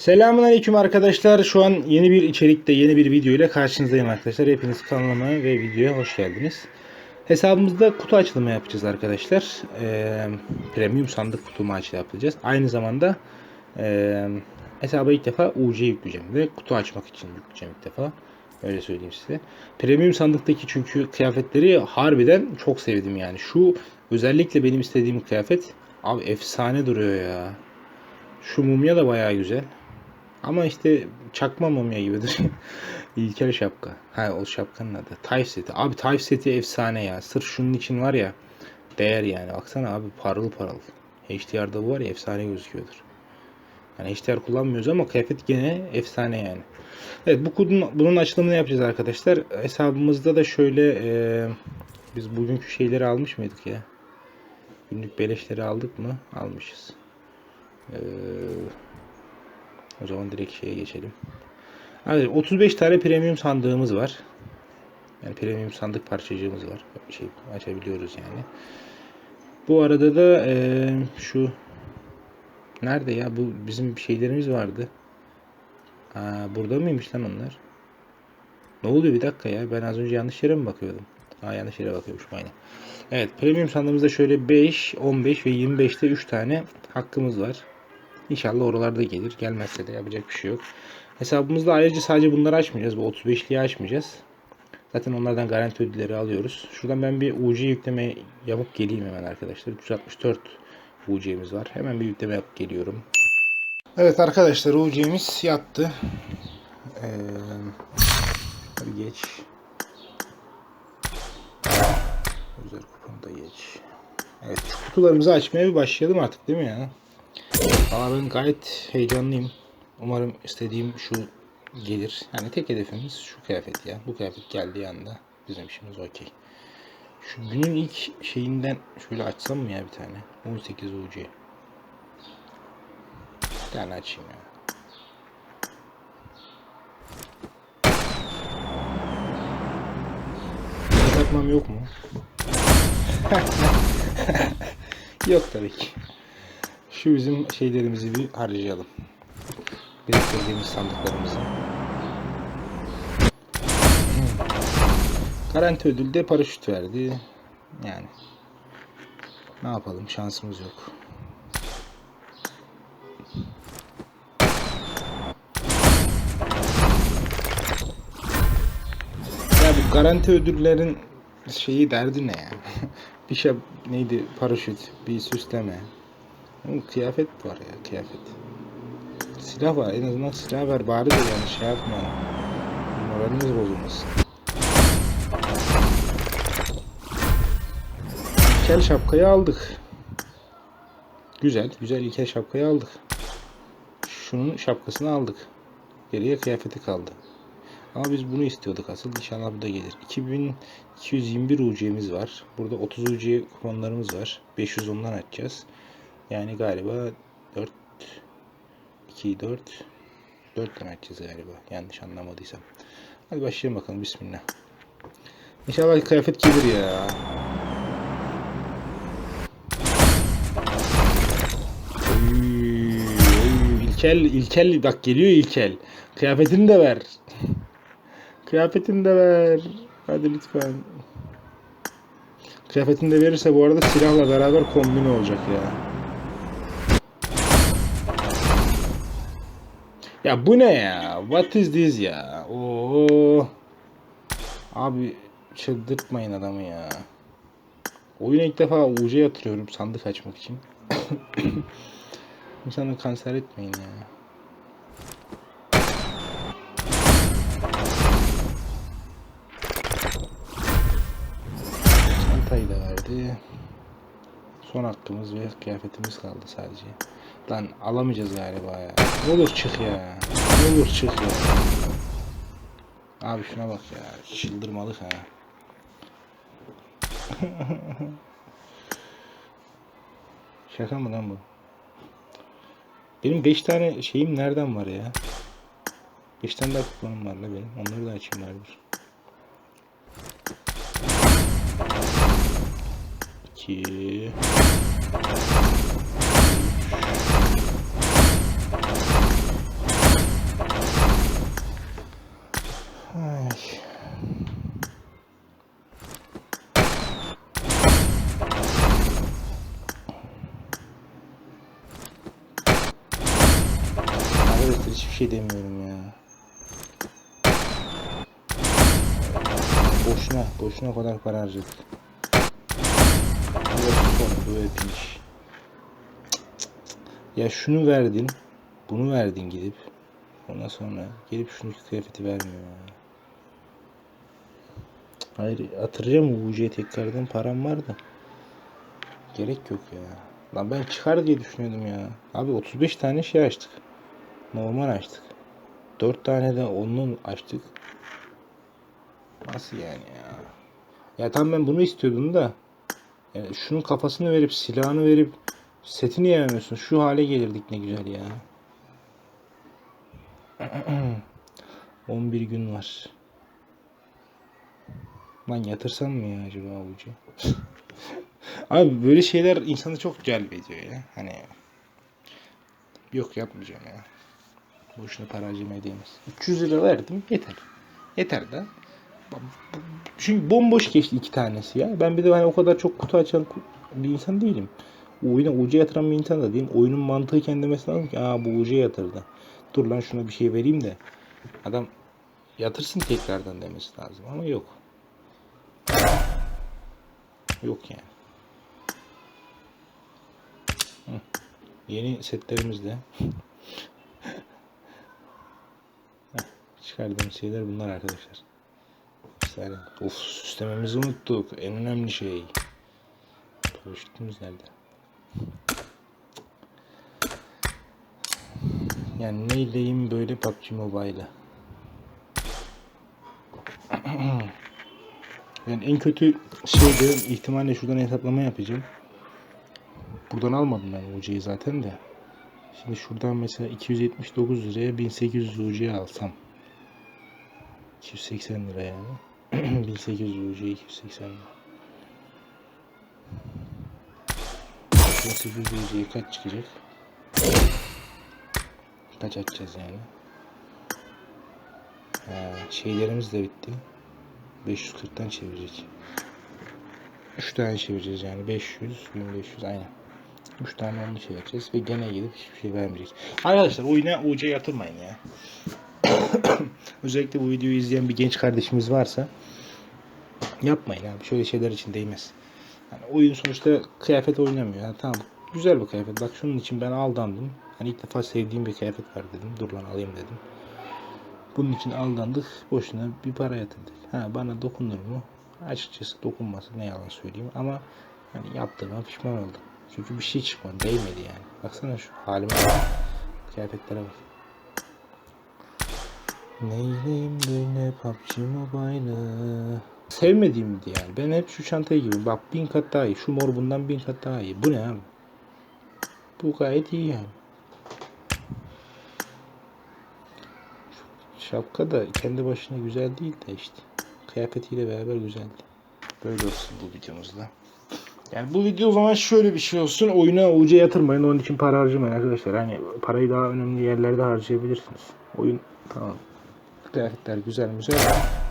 Selamünaleyküm arkadaşlar. Şu an yeni bir içerikte, yeni bir video ile karşınızdayım arkadaşlar. Hepiniz kanalıma ve videoya hoş geldiniz. Hesabımızda kutu açılımı yapacağız arkadaşlar. Ee, premium sandık kutu maçı yapacağız. Aynı zamanda e, hesaba ilk defa UC yükleyeceğim ve kutu açmak için yükleyeceğim ilk defa. Öyle söyleyeyim size. Premium sandıktaki çünkü kıyafetleri harbiden çok sevdim yani. Şu özellikle benim istediğim kıyafet abi efsane duruyor ya. Şu mumya da bayağı güzel. Ama işte çakma mumya gibidir. İlkel şapka. Ha o şapkanın adı. Type seti. Abi type seti efsane ya. Sırf şunun için var ya. Değer yani. Baksana abi parıl parıl. HDR'da bu var ya efsane gözüküyordur. Yani HDR kullanmıyoruz ama kıyafet gene efsane yani. Evet bu kodun, bunun açılımını yapacağız arkadaşlar. Hesabımızda da şöyle e, biz bugünkü şeyleri almış mıydık ya? Günlük beleşleri aldık mı? Almışız. Eee o zaman direkt şeye geçelim. Evet, 35 tane premium sandığımız var. Yani premium sandık parçacığımız var. Şey açabiliyoruz yani. Bu arada da eee, şu nerede ya bu bizim şeylerimiz vardı. Aa, burada mıymış lan onlar? Ne oluyor bir dakika ya ben az önce yanlış yere mi bakıyordum? Aa yanlış yere bakıyormuşum aynen. Evet premium sandığımızda şöyle 5, 15 ve 25'te 3 tane hakkımız var. İnşallah oralarda gelir. Gelmezse de yapacak bir şey yok. Hesabımızda ayrıca sadece bunları açmayacağız. Bu 35'liği açmayacağız. Zaten onlardan garanti ödülleri alıyoruz. Şuradan ben bir UC yükleme yapıp geleyim hemen arkadaşlar. 364 UC'miz var. Hemen bir yükleme yapıp geliyorum. Evet arkadaşlar UC'miz yattı. Ee, geç. Özel kuponu da geç. Evet kutularımızı açmaya bir başlayalım artık değil mi ya? Valla ben gayet heyecanlıyım. Umarım istediğim şu gelir. Yani tek hedefimiz şu kıyafet ya. Bu kıyafet geldiği anda bizim işimiz okey. Şu günün ilk şeyinden şöyle açsam mı ya bir tane? 18 UC. Bir tane açayım ya. Takmam yok mu? yok tabii ki. Şu bizim şeylerimizi bir harcayalım. Biriktirdiğimiz sandıklarımızı. Garanti ödülde paraşüt verdi. Yani. Ne yapalım şansımız yok. Ya bu garanti ödüllerin şeyi derdi ne ya? bir şey neydi paraşüt, bir süsleme. Kıyafet var ya kıyafet. Silah var en azından silah ver bari de yani şey yapmayalım. Moralimiz bozulmasın. İlkel şapkayı aldık. Güzel, güzel ilkel şapkayı aldık. Şunun şapkasını aldık. Geriye kıyafeti kaldı. Ama biz bunu istiyorduk asıl. İnşallah bu da gelir. 2221 UC'miz var. Burada 30 UC kuponlarımız var. 500 ondan açacağız. Yani galiba 4 2 4 4 tane açacağız galiba. Yanlış anlamadıysam. Hadi başlayalım bakalım. Bismillah. İnşallah kıyafet gelir ya. İlkel, İlkel bak geliyor İlkel. Kıyafetini de ver. Kıyafetini de ver. Hadi lütfen. Kıyafetini de verirse bu arada silahla beraber kombine olacak ya. Ya bu ne ya? What is this ya? Oo. Abi çıldırtmayın adamı ya. Oyuna ilk defa UC yatırıyorum sandık açmak için. İnsanı kanser etmeyin ya. Çantayı da verdi. Son hakkımız ve kıyafetimiz kaldı sadece. Lan alamayacağız galiba ya. Ne olur çık ya. Ne olur çık ya. Abi şuna bak ya. Çıldırmalık ha. Şaka mı lan bu? Benim 5 tane şeyim nereden var ya? 5 tane daha kuponum var la benim. Onları da açayım bari. dur. 2 4 arkadaşlar hiçbir şey demiyorum ya. Boşuna, boşuna kadar para harcadık. Bu hepmiş. Ya şunu verdin, bunu verdin gidip. Ondan sonra gelip şunu kıyafeti vermiyor ya. Hayır atıracağım UC'ye tekrardan param var da. Gerek yok ya. Lan ben çıkar diye düşünüyordum ya. Abi 35 tane şey açtık. Normal açtık. 4 tane de onun açtık. Nasıl yani ya? Ya tam ben bunu istiyordum da. Yani şunun kafasını verip silahını verip setini yememiyorsun. Şu hale gelirdik ne güzel ya. 11 gün var. Lan yatırsam mı ya acaba avucu? Abi böyle şeyler insanı çok celbediyor ya. Hani yok yapmayacağım ya. Boşuna para harcamaya değmez. 300 lira verdim yeter. Yeter de. Çünkü bomboş geçti iki tanesi ya. Ben bir de hani o kadar çok kutu açan bir insan değilim. Oyuna uca yatıran bir insan da değilim. Oyunun mantığı kendime lazım ki aa bu uca yatırdı. Dur lan şuna bir şey vereyim de. Adam yatırsın tekrardan demesi lazım ama yok. Yok yani. Hı. Yeni setlerimiz de. Çıkardığımız şeyler bunlar arkadaşlar. Of süslememizi unuttuk. En önemli şey. Paraşütümüz nerede? Yani neyleyim böyle PUBG Mobile'ı? Yani en kötü şey de ihtimalle şuradan hesaplama yapacağım. Buradan almadım ben UC'yi zaten de. Şimdi şuradan mesela 279 liraya 1800 UC alsam. 280 lira yani. 1800 UC 280 lira. 1800 UC'ye kaç çıkacak? Kaç açacağız yani? Ha, şeylerimiz de bitti. 540'tan çevirecek. 3 tane çevireceğiz yani 500, 1500 aynen. 3 tane onu çevireceğiz ve gene gidip hiçbir şey vermeyecek. Arkadaşlar oyuna UC yatırmayın ya. Özellikle bu videoyu izleyen bir genç kardeşimiz varsa yapmayın abi. Şöyle şeyler için değmez. Yani oyun sonuçta kıyafet oynamıyor. Yani tamam güzel bir kıyafet. Bak şunun için ben aldandım. Hani ilk defa sevdiğim bir kıyafet var dedim. Dur lan alayım dedim. Bunun için aldandık. Boşuna bir para yatırdık. Ha bana dokunur mu? Açıkçası dokunması ne yalan söyleyeyim ama hani yaptığıma pişman oldum. Çünkü bir şey çıkmadı. Değmedi yani. Baksana şu halime. Kıyafetlere bak. Neyleyim böyle PUBG Mobile'ı Sevmediğimdi yani. Ben hep şu çantayı gibi. Bak bin kat daha iyi. Şu mor bundan bin kat daha iyi. Bu ne abi? Bu gayet iyi yani. Şapka da kendi başına güzel değil de işte. Kıyafetiyle beraber güzeldi. Böyle olsun bu videomuzda. Yani bu video o zaman şöyle bir şey olsun. Oyuna UC yatırmayın. Onun için para harcamayın arkadaşlar. Hani parayı daha önemli yerlerde harcayabilirsiniz. Oyun tamam. Kıyafetler güzel güzel.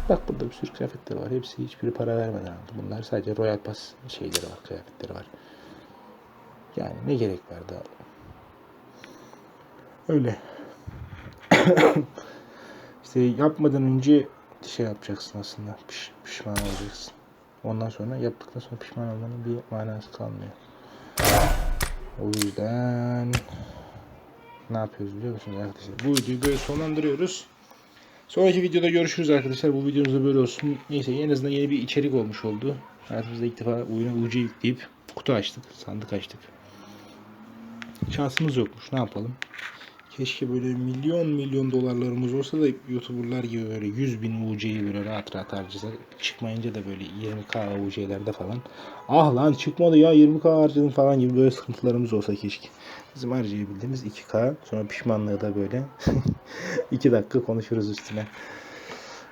Bak burada bir sürü kıyafetler var. Hepsi hiçbiri para vermeden aldı. Bunlar sadece Royal Pass şeyleri var. Kıyafetleri var. Yani ne gerek var daha? Öyle. İşte yapmadan önce şey yapacaksın aslında. Piş, pişman olacaksın. Ondan sonra yaptıktan sonra pişman olmanın bir manası kalmıyor. O yüzden ne yapıyoruz biliyor musunuz arkadaşlar? Bu videoyu sonlandırıyoruz. Sonraki videoda görüşürüz arkadaşlar. Bu videomuz da böyle olsun. Neyse en azından yeni bir içerik olmuş oldu. Hayatımızda ilk defa oyuna UC yükleyip kutu açtık. Sandık açtık. Şansımız yokmuş. Ne yapalım? Keşke böyle milyon milyon dolarlarımız olsa da YouTuber'lar gibi böyle 100 bin UC'yi böyle rahat rahat harcasak. Çıkmayınca da böyle 20k UC'lerde falan. Ah lan çıkmadı ya 20k harcadım falan gibi böyle sıkıntılarımız olsa keşke. Bizim harcayabildiğimiz 2k. Sonra pişmanlığı da böyle 2 dakika konuşuruz üstüne.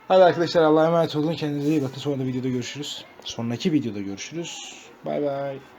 Hadi arkadaşlar Allah'a emanet olun. Kendinize iyi bakın. Sonra da videoda görüşürüz. Sonraki videoda görüşürüz. Bay bay.